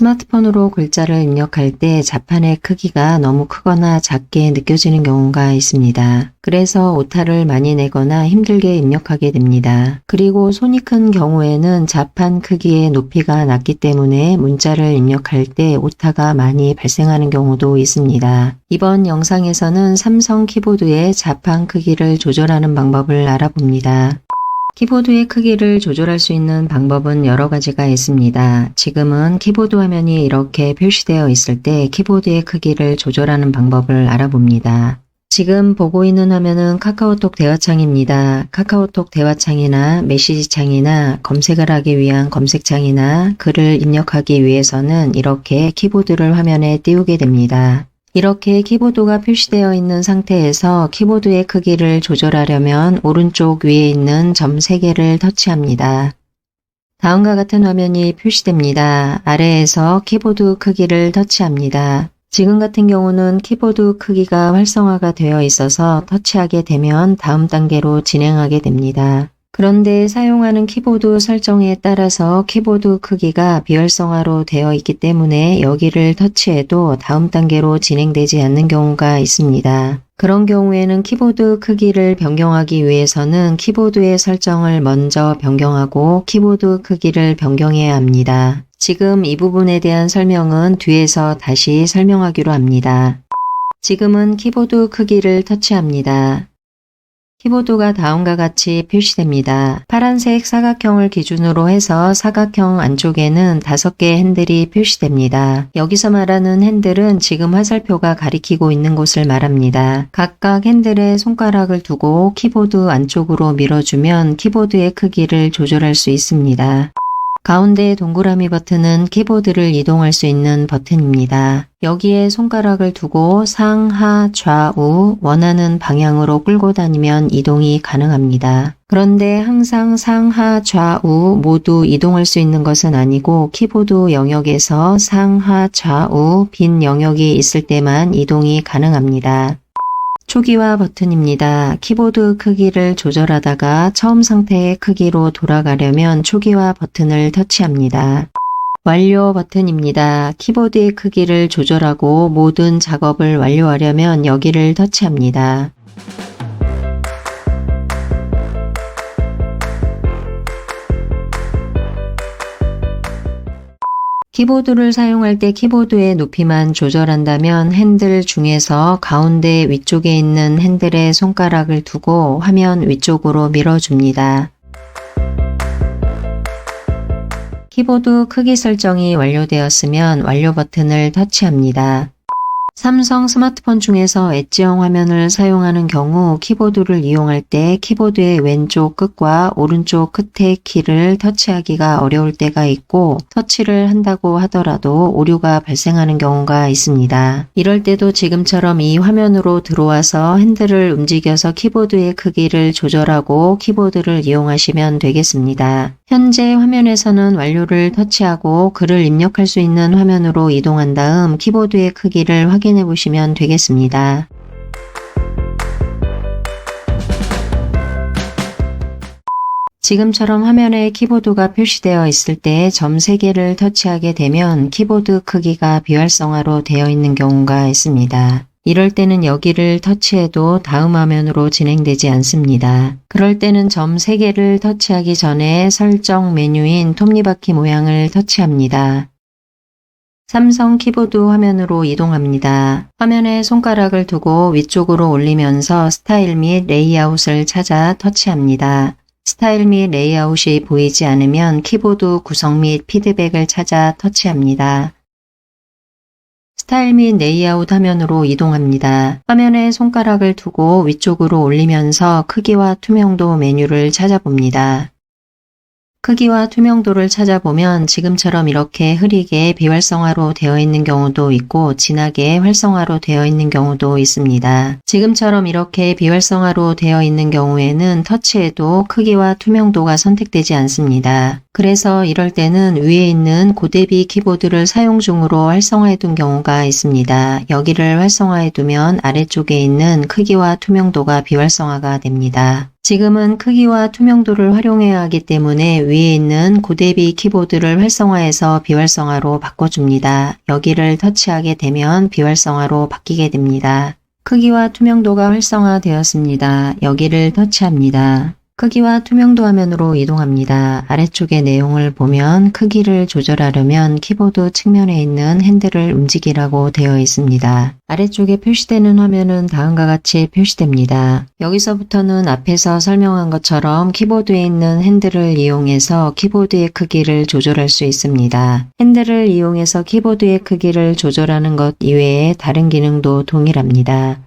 스마트폰으로 글자를 입력할 때 자판의 크기가 너무 크거나 작게 느껴지는 경우가 있습니다. 그래서 오타를 많이 내거나 힘들게 입력하게 됩니다. 그리고 손이 큰 경우에는 자판 크기의 높이가 낮기 때문에 문자를 입력할 때 오타가 많이 발생하는 경우도 있습니다. 이번 영상에서는 삼성 키보드의 자판 크기를 조절하는 방법을 알아봅니다. 키보드의 크기를 조절할 수 있는 방법은 여러 가지가 있습니다. 지금은 키보드 화면이 이렇게 표시되어 있을 때 키보드의 크기를 조절하는 방법을 알아봅니다. 지금 보고 있는 화면은 카카오톡 대화창입니다. 카카오톡 대화창이나 메시지창이나 검색을 하기 위한 검색창이나 글을 입력하기 위해서는 이렇게 키보드를 화면에 띄우게 됩니다. 이렇게 키보드가 표시되어 있는 상태에서 키보드의 크기를 조절하려면 오른쪽 위에 있는 점 3개를 터치합니다. 다음과 같은 화면이 표시됩니다. 아래에서 키보드 크기를 터치합니다. 지금 같은 경우는 키보드 크기가 활성화가 되어 있어서 터치하게 되면 다음 단계로 진행하게 됩니다. 그런데 사용하는 키보드 설정에 따라서 키보드 크기가 비활성화로 되어 있기 때문에 여기를 터치해도 다음 단계로 진행되지 않는 경우가 있습니다. 그런 경우에는 키보드 크기를 변경하기 위해서는 키보드의 설정을 먼저 변경하고 키보드 크기를 변경해야 합니다. 지금 이 부분에 대한 설명은 뒤에서 다시 설명하기로 합니다. 지금은 키보드 크기를 터치합니다. 키보드가 다음과 같이 표시됩니다. 파란색 사각형을 기준으로 해서 사각형 안쪽에는 5개의 핸들이 표시됩니다. 여기서 말하는 핸들은 지금 화살표가 가리키고 있는 곳을 말합니다. 각각 핸들에 손가락을 두고 키보드 안쪽으로 밀어주면 키보드의 크기를 조절할 수 있습니다. 가운데 동그라미 버튼은 키보드를 이동할 수 있는 버튼입니다. 여기에 손가락을 두고 상 하 좌우 원하는 방향으로 끌고 다니면 이동이 가능합니다. 그런데 항상 상 하 좌우 모두 이동할 수 있는 것은 아니고 키보드 영역에서 상 하 좌우 빈 영역이 있을 때만 이동이 가능합니다. 초기화 버튼입니다. 키보드 크기를 조절하다가 처음 상태의 크기로 돌아가려면 초기화 버튼을 터치합니다. 완료 버튼입니다. 키보드의 크기를 조절하고 모든 작업을 완료하려면 여기를 터치합니다. 키보드를 사용할 때 키보드의 높이만 조절한다면 핸들 중에서 가운데 위쪽에 있는 핸들에 손가락을 두고 화면 위쪽으로 밀어줍니다. 키보드 크기 설정이 완료되었으면 완료 버튼을 터치합니다. 삼성 스마트폰 중에서 엣지형 화면을 사용하는 경우 키보드를 이용할 때 키보드의 왼쪽 끝과 오른쪽 끝의 키를 터치하기가 어려울 때가 있고 터치를 한다고 하더라도 오류가 발생하는 경우가 있습니다. 이럴 때도 지금처럼 이 화면으로 들어와서 핸들을 움직여서 키보드의 크기를 조절하고 키보드를 이용하시면 되겠습니다. 현재 화면에서는 완료를 터치하고 글을 입력할 수 있는 화면으로 이동한 다음 키보드의 크기를 확인 해 보시면 되겠습니다. 지금처럼 화면에 키보드가 표시되어 있을 때 점 3개를 터치하게 되면 키보드 크기가 비활성화로 되어 있는 경우가 있습니다. 이럴 때는 여기를 터치해도 다음 화면으로 진행되지 않습니다. 그럴 때는 점 3개를 터치하기 전에 설정 메뉴인 톱니바퀴 모양을 터치합니다. 삼성 키보드 화면으로 이동합니다. 화면에 손가락을 두고 위쪽으로 올리면서 스타일 및 레이아웃을 찾아 터치합니다. 스타일 및 레이아웃이 보이지 않으면 키보드 구성 및 피드백을 찾아 터치합니다. 스타일 및 레이아웃 화면으로 이동합니다. 화면에 손가락을 두고 위쪽으로 올리면서 크기와 투명도 메뉴를 찾아봅니다. 크기와 투명도를 찾아보면 지금처럼 이렇게 흐리게 비활성화로 되어 있는 경우도 있고 진하게 활성화로 되어 있는 경우도 있습니다. 지금처럼 이렇게 비활성화로 되어 있는 경우에는 터치해도 크기와 투명도가 선택되지 않습니다. 그래서 이럴 때는 위에 있는 고대비 키보드를 사용 중으로 활성화해 둔 경우가 있습니다. 여기를 활성화해 두면 아래쪽에 있는 크기와 투명도가 비활성화가 됩니다. 지금은 크기와 투명도를 활용해야 하기 때문에 위에 있는 고대비 키보드를 활성화해서 비활성화로 바꿔줍니다. 여기를 터치하게 되면 비활성화로 바뀌게 됩니다. 크기와 투명도가 활성화되었습니다. 여기를 터치합니다. 크기와 투명도 화면으로 이동합니다. 아래쪽의 내용을 보면 크기를 조절하려면 키보드 측면에 있는 핸들을 움직이라고 되어 있습니다. 아래쪽에 표시되는 화면은 다음과 같이 표시됩니다. 여기서부터는 앞에서 설명한 것처럼 키보드에 있는 핸들을 이용해서 키보드의 크기를 조절할 수 있습니다. 핸들을 이용해서 키보드의 크기를 조절하는 것 이외에 다른 기능도 동일합니다.